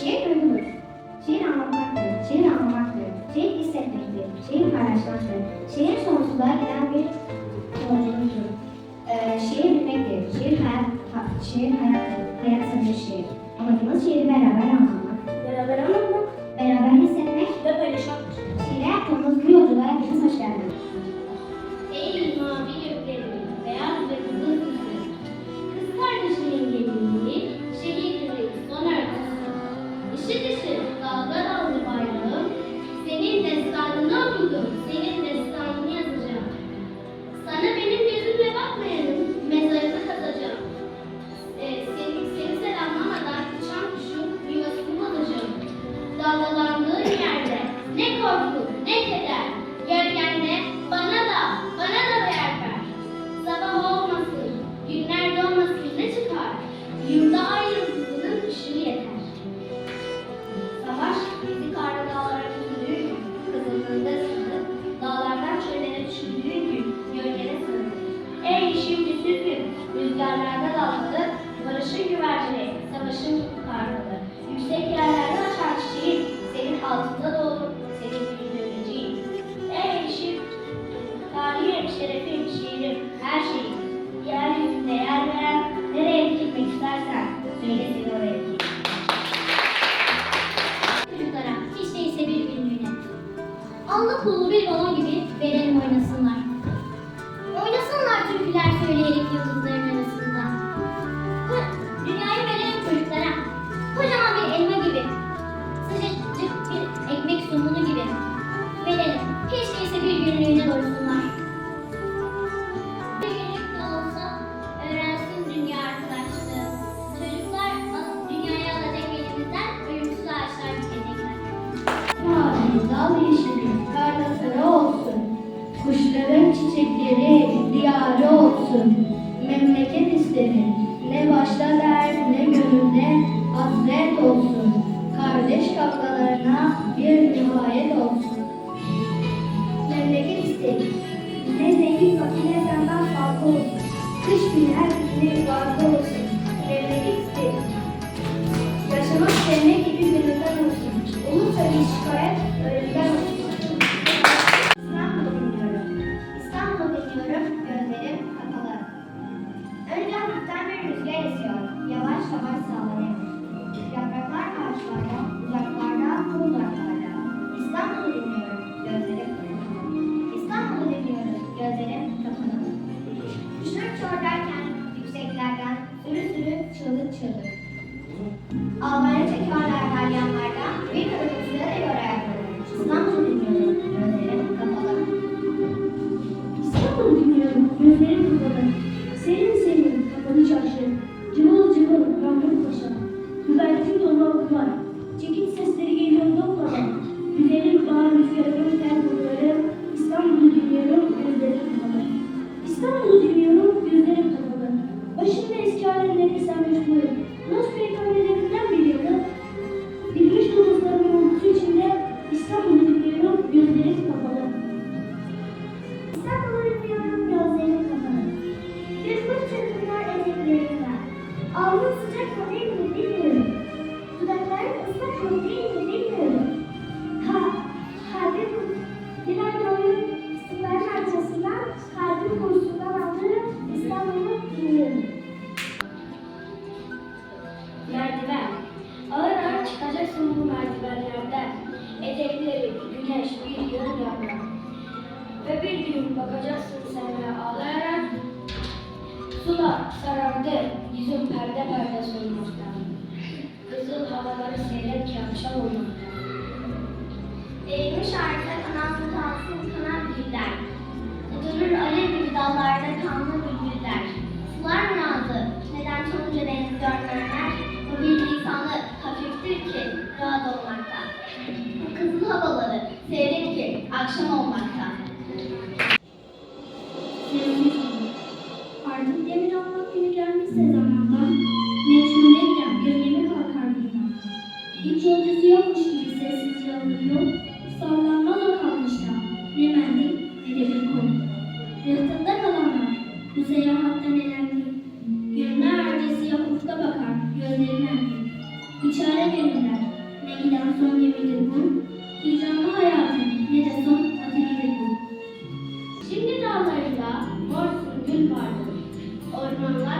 Şiir duygudur. Şiir anlatmaktır, şiir anlamaktır, şiir hissetmektir, şiir paylaşmaktır. Şiir sonsuzluğa giden bir yolculuktur. Ee, şiir bilmektir, şiir hayat, şiir hayattır. Başımda eski halimle gitsem meşgulüm. Nasıl peygamberlerinden bir yılda bilmiş kılıçların yolcusu içinde İstanbul'u dinliyorum gözlerim kapalı. İstanbul'u dinliyorum gözlerim kapalı. Bir kuş çırpınlar eteklerimden. Alnım sıcak mı değil mi? rüyamda. Ve bir gün bakacaksın sen ağlayarak, sular sarardı, yüzüm perde perde solmaktan. Kızıl havaları seyrederken akşam olmaktan. Eğilmiş arka kanatlı tansın kanar güller. Durur alev gibi dallarda kanlı demir almak günü gelmişse zamanda, mecnune giden bir yemek akar bundan. Hiç yolcusu yokmuş gibi sessizce alınıyor, sallanmaz o ne mendil ne de bir konu. Rıhtımda kalanlar, bu seyahatten elendi. Gönlü ertesi ufka bakar, gözlerine. İçare gönüller, ne giden son gemidir bu, hicranlı hayatın ne de son வருவாங்களா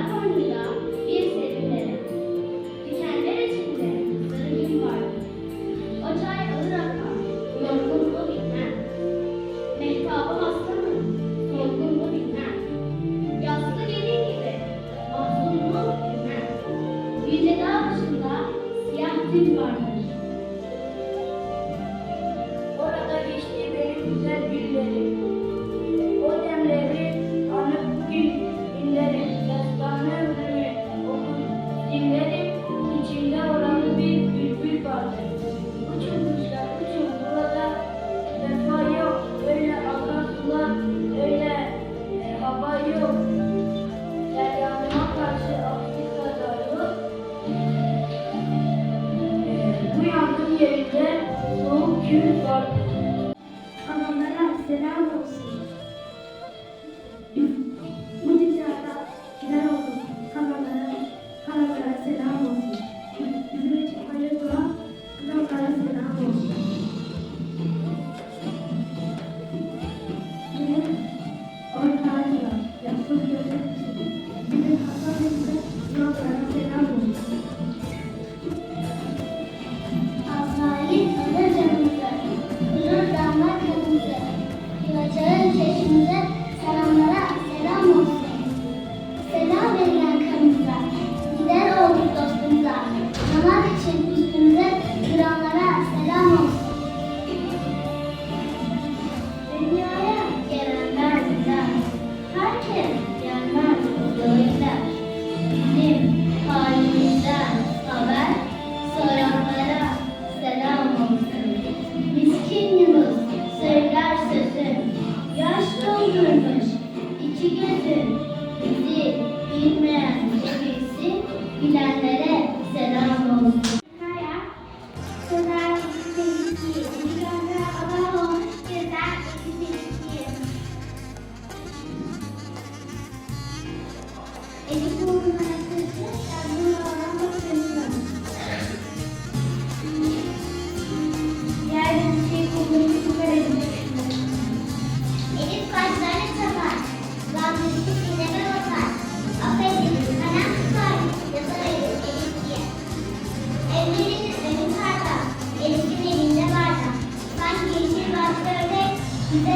ಇಲ್ಲ ಅಂದರೆ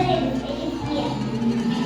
被你给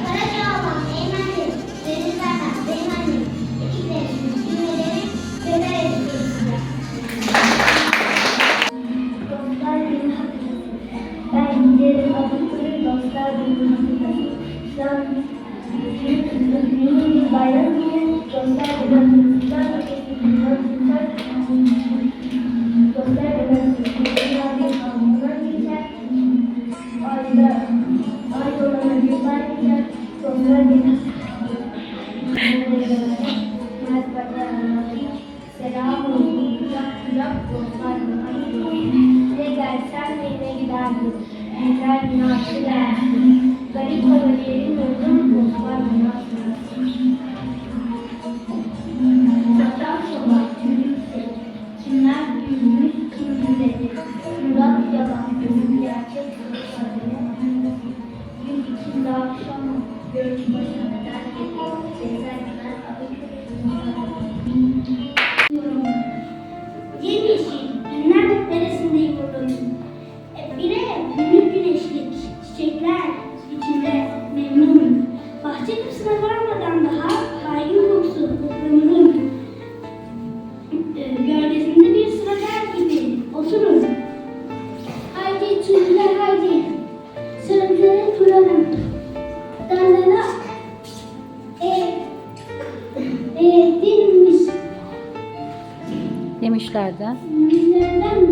kucak kucak dostlarla Ne gelsen neyine giderdim. Güzel bir nasıl. Garip haberlerin yolunu e, dinmiş. Demişlerden. Demişlerden